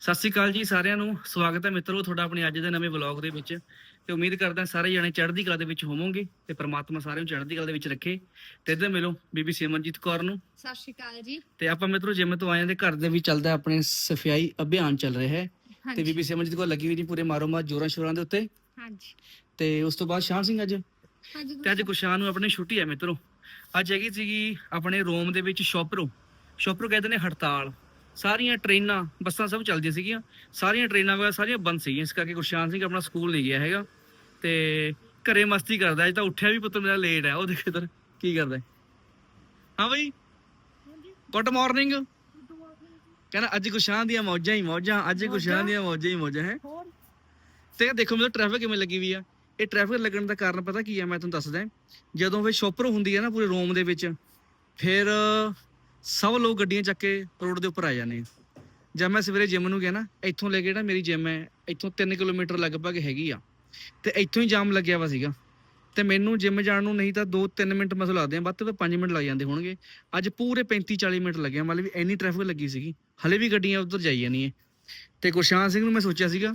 ਸਤਿ ਸ਼੍ਰੀ ਅਕਾਲ ਜੀ ਸਾਰਿਆਂ ਨੂੰ। ਸਵਾਗਤ ਹੈ ਮਿੱਤਰੋ ਤੁਹਾਡਾ ਆਪਣੇ ਅੱਜ ਦੇ ਨਵੇਂ ਵਲੌਗ ਦੇ ਵਿੱਚ। ਤੇ ਉਮੀਦ ਕਰਦਾ ਸਾਰੇ ਜਣੇ ਚੜ੍ਹਦੀ ਕਲਾ ਦੇ ਵਿੱਚ ਹੋਵੋਗੇ ਤੇ ਪ੍ਰਮਾਤਮਾ ਸਾਰਿਆਂ ਨੂੰ ਚੜ੍ਹਦੀ ਕਲਾ ਦੇ ਵਿੱਚ ਰੱਖੇ। ਤੇ ਇੱਧਰ ਮਿਲੋ ਬੀਬੀ ਸਿਮਰਨਜੀਤ ਕੌਰ ਨੂੰ। ਸਤਿ ਸ਼੍ਰੀ ਅਕਾਲ ਜੀ। ਤੇ ਆਪਾਂ ਮਿੱਤਰੋ ਜਿਮ ਤੋਂ ਆਏ ਹਾਂ ਤੇ ਘਰ ਦੇ ਵਿੱਚ ਚੱਲਦਾ ਆਪਣੇ ਸਫ਼ਾਈ ਅਭਿਆਨ ਚੱਲ ਰਿਹਾ ਹੈ। ਤੇ ਬੀਬੀ ਸਿਮਰਨਜੀਤ ਕੌਰ ਲੱਗੀ ਹੋਈ ਨਹੀਂ ਪੂਰੇ ਮਾਰੋ ਮਾਰ ਜੋਰਾਂ ਸ਼ੋਰਾਂ ਦੇ ਉੱਤੇ। ਹਾਂਜੀ। ਤੇ ਉਸ ਤੋਂ ਬਾਅਦ ਸ਼ਾਮ ਸਿੰਘ ਅੱਜ। ਤੇ ਅੱਜ ਗੁਸ਼ਾਨ ਨੂੰ ਆਪਣੀ ਛੁੱਟੀ ਹੈ ਮਿੱਤਰੋ। ਅੱਜ ਹੈਗੀ ਸੀਗੀ ਆਪਣੇ ਰੋਮ ਦੇ ਵਿੱਚ ਸ਼ੋਪਰੋ। ਸ਼ੋਪਰੋ ਕਹਿੰਦੇ ਨੇ ਹੜਤਾਲ। ਸਾਰੀਆਂ ਟ੍ਰੇਨਾਂ ਬੱਸਾਂ ਸਭ ਚੱਲਦੀਆਂ ਸੀਗੀਆਂ। ਸਾਰੀਆਂ ਟ੍ਰੇਨਾਂ ਵਗੈਰਾ ਸਾਰੀਆਂ ਬੰਦ ਸੀਗੀਆਂ। ਇਸ ਕਰਕੇ ਗੁਰਸ਼ਾਨ ਸਿੰਘ ਆਪਣਾ ਸਕੂਲ ਨਹੀਂ ਗਿਆ ਹੈਗਾ। ਤੇ ਘਰੇ ਮਸਤੀ ਕਰਦਾ ਅੱਜ ਤਾਂ ਉੱਠਿਆ ਵੀ ਪੁੱਤ ਮੇਰਾ ਲੇਟ ਹੈ। ਉਹ ਦੇਖ ਇਧਰ ਕੀ ਕਰਦਾ ਹੈ। ਬਈ? ਗੁੱਡ ਮਾਰਨਿੰਗ ਕਹਿੰਦਾ ਅੱਜ ਗੁਰਸ਼ਾਨ ਦੀਆਂ ਮੌਜਾਂ ਹੀ ਮੌਜਾਂ ਅੱਜ ਗੁਰਸ਼ਾਨ ਦੀਆਂ ਮੌਜਾਂ ਹੀ ਮੌਜਾਂ ਹੈ। ਤੇ ਦੇਖੋ ਮੈਨੂੰ ਟ੍ਰੈਫਿਕ ਕਿਵੇਂ ਲੱਗੀ ਵੀ ਆ। ਇਹ ਟ੍ਰੈਫਿਕ ਲੱਗਣ ਦਾ ਕਾਰਨ ਪਤਾ ਕੀ ਆ ਮੈਂ ਤੁਹਾਨੂੰ ਦੱਸਦਾ ਜਦੋਂ ਫਿਰ ਸ਼ੋਪਰ ਹੁੰਦੀ ਹੈ ਨਾ ਪੂਰੇ ਰੋਮ ਦੇ ਵਿੱਚ ਫਿਰ ਸਭ ਲੋਕ ਗੱਡੀਆਂ ਚੱਕ ਕੇ ਰੋਡ ਦੇ ਉੱਪਰ ਆ ਜਾਂਦੇ ਆ। ਜਦ ਮੈਂ ਸਵੇਰੇ ਜਿਮ ਨੂੰ ਗਿਆ ਨਾ ਇੱਥੋਂ ਲੈ ਕੇ ਜਿਹੜਾ ਮੇਰੀ ਜਿਮ ਹੈ ਇੱਥੋਂ 3 ਕਿਲੋਮੀਟਰ ਲਗਭਗ ਹੈਗੀ ਆ। ਤੇ ਇੱਥੋਂ ਹੀ ਜਾਮ ਲੱਗਿਆ ਵਾ ਸੀਗਾ। ਤੇ ਮੈਨੂੰ ਜਿਮ ਜਾਣ ਨੂੰ ਨਹੀਂ ਤਾਂ 2-3 ਮਿੰਟ ਮਸਲ ਲੱਗਦੇ ਆ ਵੱਧ ਤੋਂ ਵੱਧ 5 ਮਿੰਟ ਲੱਗ ਜਾਂਦੇ ਹੋਣਗੇ। ਅੱਜ ਪੂਰੇ 35-40 ਮਿੰਟ ਲੱਗੇ ਮਤਲਬ ਵੀ ਇੰਨੀ ਟ੍ਰੈਫਿਕ ਲੱਗੀ ਸੀਗੀ। ਹਲੇ ਵੀ ਗੱਡੀਆਂ ਉੱਧਰ ਜਾਈ ਜਾਂਦੀਆਂ ਤੇ ਗੁਰਸ਼ਾਨ ਸਿੰਘ ਨੂੰ ਮੈਂ ਸੋਚਿਆ ਸੀਗਾ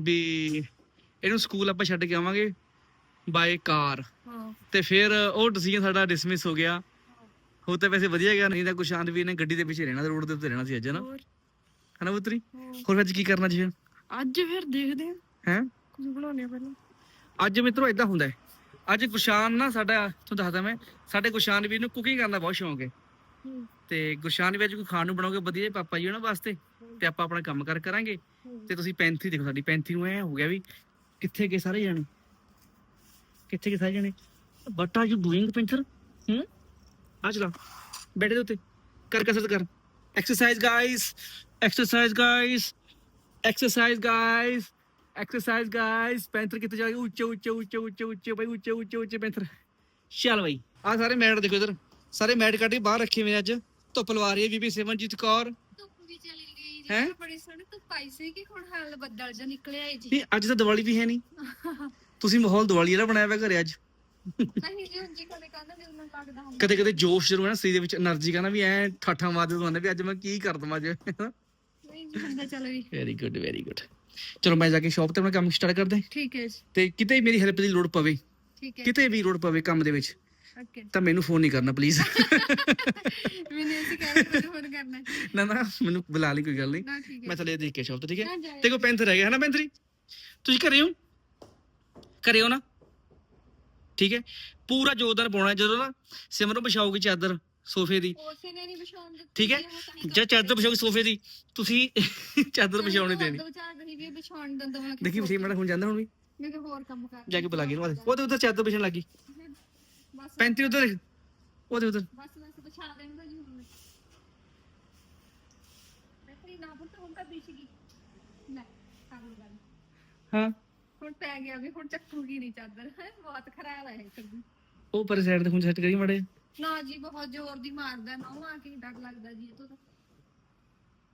ਵੀ ਇਹਨੂੰ ਸਕੂਲ ਆਪਾਂ ਛੱਡ ਕੇ ਆਵਾਂਗੇ ਬਾਏ ਕਾਰ ਹਾਂ। ਤੇ ਫਿਰ ਉਹ ਡਿਸੀਜਨ ਸਾਡਾ ਡਿਸਮਿਸ ਹੋ ਗਿਆ। ਹੋ ਤਾਂ ਵੈਸੇ ਵਧੀਆ ਗਿਆ ਨਹੀਂ ਤਾਂ ਗੁਸ਼ਾਂਤ ਵੀ ਨੇ ਗੱਡੀ ਦੇ ਪਿੱਛੇ ਰਹਿਣਾ ਰੋਡ ਦੇ ਉੱਤੇ ਰਹਿਣਾ ਸੀ ਅੱਜ ਨਾ? ਹੋਰ। ਹਨਾ ਪੁੱਤਰੀ? ਹੋਰ। ਅੱਜ ਕੀ ਕਰਨਾ ਜੀ ਅੱਜ ਫਿਰ ਦੇਖਦੇ ਹਾਂ। ਹੈ? ਕੁਝ ਬਣਾਉਣੇ ਪਹਿਲਾਂ। ਅੱਜ ਮਿੱਤਰੋ ਇਦਾਂ ਹੁੰਦਾ ਹੈ। ਅੱਜ ਗੁਸ਼ਾਨ ਨਾ ਸਾਡਾ ਤੁਹਾਨੂੰ ਦੱਸਦਾ ਮੈਂ ਸਾਡੇ ਗੁਸ਼ਾਨ ਵੀ ਨੂੰ ਕੁਕਿੰਗ ਕਰਨ ਦਾ ਬਹੁਤ ਸ਼ੌਂਕ ਹੈ। ਹੂੰ। ਤੇ ਗੁਸ਼ਾਨ ਵੀ ਅੱਜ ਕੋਈ ਖਾਣ ਨੂੰ ਬਣਾਓਗੇ ਵਧੀਆ ਜਿਹੇ ਪਾਪਾ ਜੀ ਉਹਨਾਂ ਵਾਸਤੇ ਤੇ ਆਪਾਂ ਆਪਣਾ ਕੰਮ ਕਰ ਕਰਾਂਗੇ। ਤੇ ਤੁਸੀਂ ਪੈਂਥੀ ਦੇਖੋ ਸਾਡੀ ਪੈਂਥੀ ਨੂੰ ਐ ਹੋ ਗਿਆ ਵੀ ਕਿੱਥੇ ਗਏ ਸਾਰੇ ਜਾਣੇ? ਕਿੱਥੇ ਗਏ ਸਾਰੇ ਜਾਣੇ? What are you doing panther ਹੂੰ? ਆ ਚਲਾ ਬੈਠੇ ਦੇ ਉੱਤੇ। ਕਰ ਕਸਰਤ ਕਰ। Exercise guys exercise guys exercise guys exercise guys panther ਕਿੱਥੇ ਜਾ ਗਿਆ ਉੱਚੇ ਉੱਚੇ ਉੱਚੇ ਉੱਚੇ ਉੱਚੇ ਭਾਈ ਉੱਚੇ ਉੱਚੇ ਉੱਚੇ ਪੈਂਥਰ ਚੱਲ ਬਾਈ। ਆ ਸਾਰੇ ਮੈਟ ਦੇਖੋ ਇਧਰ। ਸਾਰੇ ਮੈਟ ਕੱਢ ਕੇ ਬਾਹਰ ਰੱਖੇ ਹੋਏ ਅੱਜ। ਧੁੱਪ ਲਵਾ ਰਹੀ ਹੈ ਬੀਬੀ ਸਿਮਰਨਜੀਤ ਕੌਰ। ਧੁੱਪ ਵੀ ਚਲੀ ਗਈ ਹੈਂ? ਬੜੀ ਸੋਹਣੀ ਧੁੱਪ ਆਈ ਸੀ ਕਿ ਹੁਣ ਹਾਲ ਬੱਦਲ ਜਿਹਾ ਨਿਕਲਿਆ ਹੈ ਜੀ। ਨਹੀਂ ਅੱਜ ਤਾਂ ਦੀਵਾਲੀ ਵੀ ਹੈ ਨਹੀਂ। ਤੁਸੀਂ ਮਾਹੌਲ ਦੀਵਾਲੀ ਦਾ ਬਣਾਇਆ ਹੋਇਆ ਘਰੇ ਅੱਜ। ਕਦੇ ਕਦੇ ਜੋਸ਼ ਜ਼ਰੂਰ ਹੈ ਨਾ ਸਰੀਰ ਦੇ ਵਿੱਚ એનર્ਜੀ ਕਹਿੰਦਾ ਵੀ ਐ ਠਾਠਾਂ ਮਾਰਦੇ ਤੋਂ ਆਉਂਦਾ ਵੀ ਅੱਜ ਮੈਂ ਕੀ ਕਰ ਦਵਾਂ ਜੇ ਵੈਰੀ ਗੁੱਡ ਵੈਰੀ ਗੁੱਡ ਚਲੋ ਮੈਂ ਜਾ ਕੇ ਸ਼ਾਪ ਤੇ ਆਪਣਾ ਕੰਮ ਸਟਾਰਟ ਕਰਦਾ। ਠੀਕ ਹੈ ਤੇ ਕਿਤੇ ਮੇਰੀ ਹੈਲਪ ਦੀ ਲੋੜ ਪਵੇ ਕਿਤੇ ਵੀ ਲੋੜ ਪਵੇ ਕੰਮ ਦੇ ਵਿੱਚ ਓਕੇ ਤਾਂ ਮੈਨੂੰ ਫੋਨ ਨਹੀਂ ਕਰਨਾ ਪਲੀਜ਼ ਮੈਨੂੰ ਇਸੇ ਕਰਕੇ ਫੋਨ ਕਰਨਾ ਨਾ ਨਾ ਮੈਨੂੰ ਬੁਲਾ ਲਈ ਕੋਈ ਗੱਲ ਨਹੀਂ। ਮੈਂ ਥੱਲੇ ਦੇਖ ਕੇ ਸ਼ਾਪ ਤੇ ਠੀਕ ਹੈ? ਤੇ ਕੋਈ ਪੈਂਥਰ ਰਹਿ ਹੈ ਨਾ ਪੈਂਥਰੀ? ਤੁਸੀਂ ਘਰੇ ਹੋ? ਘਰੇ ਹੋ ਨਾ? ਠੀਕ ਹੈ? ਪੂਰਾ ਜੋਰਦਾਰ ਪਾਉਣਾ ਜਦੋਂ ਨਾ ਸਿਮਰਨ ਵਿਛਾਓਗੀ ਚਾਦਰ ਸੋਫੇ ਦੀ। ਉਸੇ ਨੇ ਨਹੀਂ ਵਿਛਾਉਣ ਦਿੱਤੀ ਠੀਕ ਹੈ? ਜਦ ਚਾਦਰ ਵਿਛਾਓਗੀ ਸੋਫੇ ਦੀ ਤੁਸੀਂ ਚਾਦਰ ਵਿਛਾਉਣੀ ਦੇਣੀ। ਵੀ ਵਿਛਾਉਣ ਦਿੰਦਾ ਮੈਂ ਦੇਖੀ ਵਸੀ ਮਿੰਟ ਹੁਣ ਜਾਂਦਾ ਹੁਣ ਵੀ? ਮੈਂ ਕਿਹਾ ਹੋਰ ਕੰਮ ਕਰ। ਜਾ ਕੇ ਬੁਲਾ ਕੇ ਉਹਦੇ ਉਹਦੇ ਉੱਤੇ ਚਾਦਰ ਵਿਛਣ ਲੱਗੀ। ਬਸ। ਪੈਂਤੀ ਉਧਰ ਉਹਦੇ ਉਧਰ। ਬਸ ਬਸ ਵਿਛਾ ਦੇਣਾ ਜੀ ਹੁਣ। ਮੈਂ ਤੇਰੀ ਨਾ ਪੁੱਤ ਹੁਣ ਤਾਂ ਵਿਛ ਗਈ। ਲੈ ਕਰ ਲਓ ਗੱਲ। ਹਾਂ। ਹੁਣ ਪੈ ਗਿਆ ਵੀ ਹੁਣ ਚੱਕੂਗੀ ਨਹੀਂ ਚਾਦਰ। ਬਹੁਤ ਖਰਾਬ ਹੈ ਸਬਜ਼ੀ ਉਹ ਪਰ ਸਾਈਡ ਤੇ ਹੁਣ ਸੈੱਟ ਕਰੀ ਮੜੇ ਨਾ ਜੀ ਬਹੁਤ ਜ਼ੋਰ ਦੀ ਮਾਰਦਾ ਨਾ ਆ ਕੇ ਡਰ ਲੱਗਦਾ ਜੀ ਇਹ ਤੋਂ ਤਾਂ।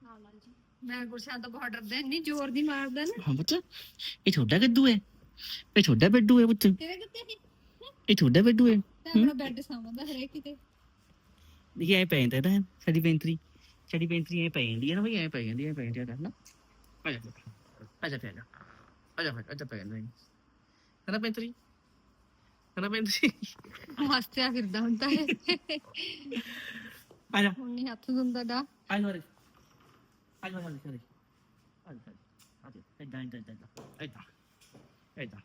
ਨਾ ਨਾ ਜੀ। ਮੈਂ ਗੁਰਸ਼ਾਨ ਤੋਂ ਬਹੁਤ ਡਰਦਾ ਇੰਨੀ ਜ਼ੋਰ ਦੀ ਮਾਰਦਾ ਨਾ। ਹਾਂ ਪੁੱਤ ਇਹ ਤੁਹਾਡਾ ਗੱਦੂ ਹੈ। ਇਹ ਤੁਹਾਡਾ ਬੈੱਡੂ ਹੈ ਪੁੱਤ। ਤੇਰੇ ਕਿੱਥੇ ਸੀ? ਇਹ ਤੁਹਾਡਾ ਬੈੱਡੂ ਹੈ। ਤਾਂ ਆਪਣਾ ਬੈੱਡ ਸਾਂਭਦਾ ਹਰੇਕ ਕਿਤੇ। ਦੇਖੀ ਐ ਪੈ ਜਾਂਦਾ ਨਾ ਸਾਡੀ ਪੈਂਤਰੀ। ਸਾਡੀ ਪੈਂਤਰੀ ਐ ਪੈ ਜਾਂਦੀ ਹੈ ਨਾ ਬਈ ਐ ਪੈ ਜਾਂਦੀ ਐ ਪੈ ਜਾਂਦੀ ਹੈ ਨਾ ਆ ਜਾ ਆ ਜਾ ਪੈ ਪੈ ਜਾਂਦਾ ਹੈ ਨਾ ਪੈਂਤਰੀ ਹੈ ਨਾ ਪੈਂਤਰੀ ਹੱਸਿਆ ਫਿਰਦਾ ਹੁੰਦਾ ਹੈ ਹੁਣ ਨਹੀਂ ਹੱਥ ਦਿੰਦਾ ਰੇ ਆ ਜਾ ਹਲੇ ਕਰੇ ਆ ਜਾ ਆ ਜਾ ਇਦਾਂ ਇਦਾਂ ਇਦਾਂ ਇਦਾਂ ਇਦਾਂ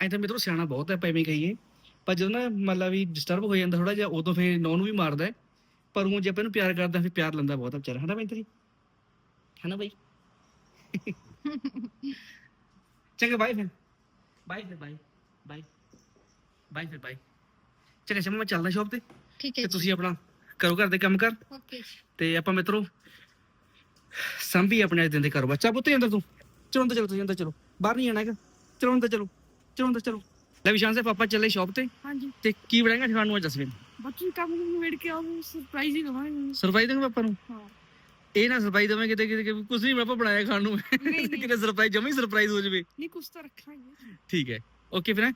ਐਂ ਤਾਂ ਮੇਰੇ ਸਿਆਣਾ ਬਹੁਤ ਹੈ ਭਾਵੇਂ ਕਹੀਏ ਪਰ ਜਦੋਂ ਨਾ ਮਤਲਬ ਵੀ ਡਿਸਟਰਬ ਹੋ ਜਾਂਦਾ ਥੋੜਾ ਜਿਹਾ ਉਦੋਂ ਫੇਰ ਨੌ ਨੂੰ ਵੀ ਮਾਰਦਾ ਹੈ। ਪਰ ਉਹ ਜੇ ਆਪਾਂ ਇਹਨੂੰ ਪਿਆਰ ਕਰਦਾ ਫਿਰ ਪਿਆਰ ਲੈਂਦਾ ਬਹੁਤ ਆ ਵਿਚਾਰਾ ਹਨਾ ਬਈ ਤੇਰੀ ਹਨਾ ਬਈ ਚੰਗਾ ਬਾਈ ਫਿਰ। ਬਾਈ ਫਿਰ ਬਾਈ ਬਾਈ ਬਾਈ ਫਿਰ ਬਾਈ ਚੰਗਾ ਸ਼ਮਾ ਮੈਂ ਚੱਲਦਾ ਸ਼ਾਪ ਤੇ। ਠੀਕ ਤੇ ਤੁਸੀਂ ਆਪਣਾ ਕਰੋ ਘਰ ਦੇ ਕੰਮ ਕਰ। ਓਕੇ ਤੇ ਆਪਾਂ ਮਿੱਤਰੋ ਸੰਭੀ ਆਪਣੇ ਅੱਜ ਦਿਨ ਦੇ ਕਾਰੋਬਾਰ। ਚਾ ਪੁੱਤ ਅੰਦਰ ਤੂੰ। ਚਲੋ ਅੰਦਰ ਚਲੋ ਤੁਸੀਂ ਅੰਦਰ ਚਲੋ। ਬਾਹਰ ਨਹੀਂ ਆਣਾ ਹੈਗਾ। ਚਲੋ ਅੰਦਰ ਚਲੋ। ਚਲੋ ਅੰਦਰ ਚਲੋ। ਲੈ ਵਿਸ਼ਾਨ ਸੇ ਪਾਪਾ ਚੱਲੇ ਸ਼ਾਪ ਤੇ। ਹਾਂਜੀ। ਤੇ ਕੀ ਬਣਾਏਗਾ ਖਾਣ ਨੂੰ ਅੱਜ ਦੱਸ ਵੇ ਬੱਚੀ ਕੰਮ ਨੂੰ ਵੇੜ ਕੇ ਆਉਂ ਸਰਪ੍ਰਾਈਜ਼ ਹੀ ਦਵਾਂਗੇ ਸਰਪ੍ਰਾਈਜ਼ ਦੇਂਗੇ ਪਾਪਾ ਨੂੰ। ਹਾਂ। ਇਹ ਨਾ ਸਰਪ੍ਰਾਈਜ਼ ਦੇਵਾਂ ਕਿਤੇ ਕਿਤੇ ਕੁਝ ਨਹੀਂ ਪਾਪਾ ਬਣਾਇਆ ਖਾਣ ਨੂੰ। ਨਹੀਂ। ਕਿਤੇ ਸਰਪ੍ਰਾਈਜ਼ ਜਮੀ ਸਰਪ੍ਰਾਈਜ਼ ਹੋ ਜਾਵੇ। ਨਹੀਂ ਕੁਛ ਤਾਂ ਰੱਖਾਂਗੇ। ਠੀਕ ਹੈ। ਓਕੇ ਫਿਰ?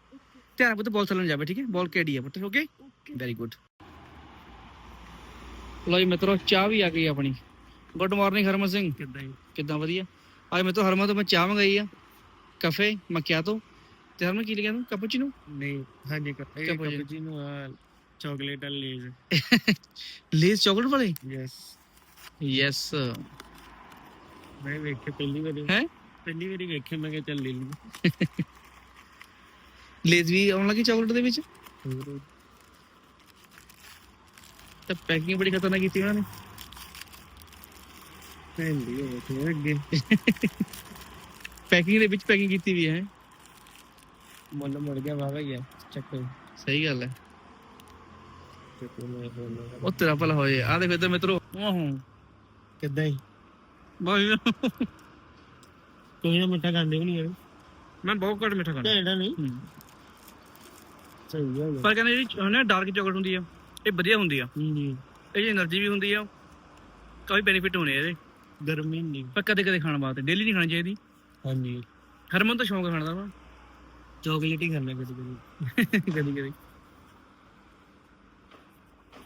ਧਿਆਨ ਪੁੱਤ ਬਾਲ ਚੱਲਣ ਜਾਵੇ ਠੀਕ ਹੈ? ਬਾਲ ਕਿਹੜੀ ਹੈ ਪੁੱਤ ਓਕੇ ਓਕੇ ਵੈਰੀ ਗੁੱਡ ਲੋ ਜੀ ਮਿੱਤਰੋ ਚਾਹ ਵੀ ਆ ਗਈ ਆਪਣੀ। Good morning Harman Singh. ਕਿੱਦਾਂ ਹੀ ਕਿੱਦਾਂ ਵਧੀਆ? ਅੱਜ ਮੈਂ ਤੋਂ ਹਰਮਨ ਤੋਂ ਮੈਂ ਚਾਹ ਮੰਗਾਈ ਆ। ਕਫੇ ਮਕਿਆਤੋ ਤੇ ਹਰਮਨ ਕੀ ਲਿਆ ਤੂੰ? ਕੈਪੂਚੀਨੋ ਨਹੀਂ ਹਾਂਜੀ। Cappuccino chocolate Lay's Lay's chocolate ਵਾਲੇ ਯੈਸ ਯੈਸ ਮੈਂ ਵੇਖੇ ਪਹਿਲੀ ਵਾਰੀ। ਹੈਂ? ਪਹਿਲੀ ਵਾਰੀ ਵੇਖੇ ਮੈਂ ਕਿਹਾ ਚੱਲ ਲੈ ਲੂ ਲੇਸ ਵੀ ਆਉਣ ਲੱਗੀ ਚਾਕਲੇਟ ਦੇ ਵਿੱਚ? ਤੇ ਪੈਕਿੰਗ ਬੜੀ ਖਤਰਨਾਕ ਕੀਤੀ ਉਹਨਾਂ ਨੇ। ਪਹਿਲੀ ਹੋ ਤੇ ਅੱਗੇ? ਪੈਕਿੰਗ ਦੇ ਵਿੱਚ ਪੈਕਿੰਗ ਕੀਤੀ ਵੀ ਹੈ ਮੁੱਲ ਮੁੜ ਗਿਆ ਵਾਵਾ ਗਿਆ ਚੱਕੋ ਸਹੀ ਗੱਲ ਹੈ। ਉਹ ਤੇਰਾ ਭਲਾ ਹੋਏ ਆ ਦੇਖ ਇੱਧਰ ਮਿੱਤਰੋ। ਆਹੋ ਕਿੱਦਾਂ ਹੀ? ਬਾਈ ਤੁਸੀਂ ਤਾਂ ਮਿੱਠਾ ਖਾਂਦੇ ਵੀ ਨਹੀਂ ਮੈਂ ਬਹੁਤ ਘੱਟ ਮਿੱਠਾ ਖਾਂਦਾ। ਢੇੜਾ ਨਹੀਂ? ਸਹੀ ਹੈ ਪਰ ਕਹਿੰਦੇ ਜਿਹੜੀ ਉਹਨੇ ਡਾਰਕ ਚਾਕਲੇਟ ਹੁੰਦੀ ਆ ਇਹ ਵਧੀਆ ਹੁੰਦੀ ਆ। ਜੀ ਇਹ ਜੀ એનર્ਜੀ ਵੀ ਹੁੰਦੀ ਆ। ਕਾਫੀ ਬੈਨੀਫਿਟ ਹੋਣੇ ਇਹਦੇ। ਗਰਮੀ ਨਹੀਂ ਪਰ ਕਦੇ ਕਦੇ ਖਾਣ ਵਾਸਤੇ ਡੇਲੀ ਨਹੀਂ ਖਾਣੀ ਚਾਹੀਦੀ। ਹਾਂਜੀ। ਹਰਮਨ ਤਾਂ ਸ਼ੌਂਕ ਖਾਣ ਵਾ। ਚਾਕਲੇਟ ਹੀ ਖਾਂਦਾ ਕਦੇ ਕਦੇ। ਕਦੀ ਕਦੀ।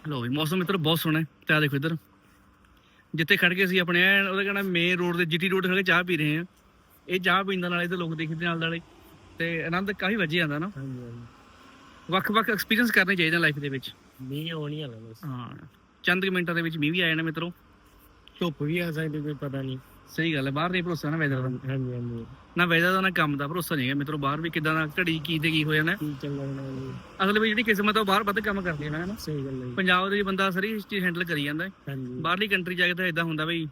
ਲੋ ਵੀ ਮੌਸਮ ਮਿੱਤਰ ਬਹੁਤ ਸੋਹਣਾ ਹੈ। ਤੇ ਆ ਦੇਖੋ ਇੱਧਰ। ਜਿੱਥੇ ਖੜ ਕੇ ਸੀ ਆਪਣੇ ਐਨ ਉਹਦਾ ਕਹਿੰਦਾ ਮੇਨ ਰੋਡ ਤੇ ਜੀਟੀ ਰੋਡ ਖੜ ਕੇ ਚਾਹ ਪੀ ਰਹੇ ਆ ਇਹ ਚਾਹ ਪੀਂਦਾ ਨਾਲ ਇੱਧਰ ਲੋਕ ਦੇਖਦੇ ਨਾਲ ਨਾਲੇ ਤੇ ਆਨੰਦ ਕਾਫੀ ਵੱਜੇ ਜਾਂਦਾ ਨਾ। ਹਾਂਜੀ ਹਾਂਜੀ। ਵੱਖ-ਵੱਖ ਐਕਸਪੀਰੀਅੰਸ ਕਰਨੇ ਚਾਹੀਦੇ ਲਾਈਫ ਦੇ ਵਿੱਚ। ਮੀਂਹ ਆਉਣੀ ਵਾਲਾ ਬਸ। ਹਾਂ। ਚੰਦ ਕੁ ਮਿੰਟਾਂ ਦੇ ਵਿੱਚ ਮੀਂਹ ਵੀ ਆ ਜਾਣਾ ਮਿੱਤਰੋ। ਧੁੱਪ ਵੀ ਆ ਸਕਦੀ ਕੋਈ ਪਤਾ ਨਹੀਂ। ਸਹੀ ਗੱਲ ਹੈ ਬਾਹਰ ਨਹੀਂ ਭਰੋਸਾ ਨਾ ਵੈਦਰ ਦਾ ਹਾਂਜੀ ਹਾਂਜੀ। ਨਾ ਵੈਦਰ ਦਾ ਨਾ ਕੰਮ ਦਾ ਭਰੋਸਾ ਨਹੀਂ ਹੈ ਮਿੱਤਰੋ ਬਾਹਰ ਵੀ ਕਿਦਾਂ ਦਾ ਘੜੀ ਕੀ ਤੇ ਕੀ ਹੋ ਜਾਣਾ ਕੀ ਅਸਲ ਵਿੱਚ ਜਿਹੜੀ ਕਿਸਮਤ ਆ ਉਹ ਬਾਹਰ ਵੱਧ ਕੰਮ ਕਰਦੀ ਹੈ ਨਾ ਸਹੀ ਗੱਲ ਹੈ। ਪੰਜਾਬ ਦੇ ਬੰਦਾ ਸਾਰੀ ਚੀਜ਼ ਹੈਂਡਲ ਕਰੀ ਜਾਂਦਾ ਹੈ। ਹਾਂਜੀ। ਬਾਹਰਲੀ ਕੰਟਰੀ ਜਾ ਕੇ ਤਾਂ ਇਦਾਂ ਹੁੰਦਾ ਬਈ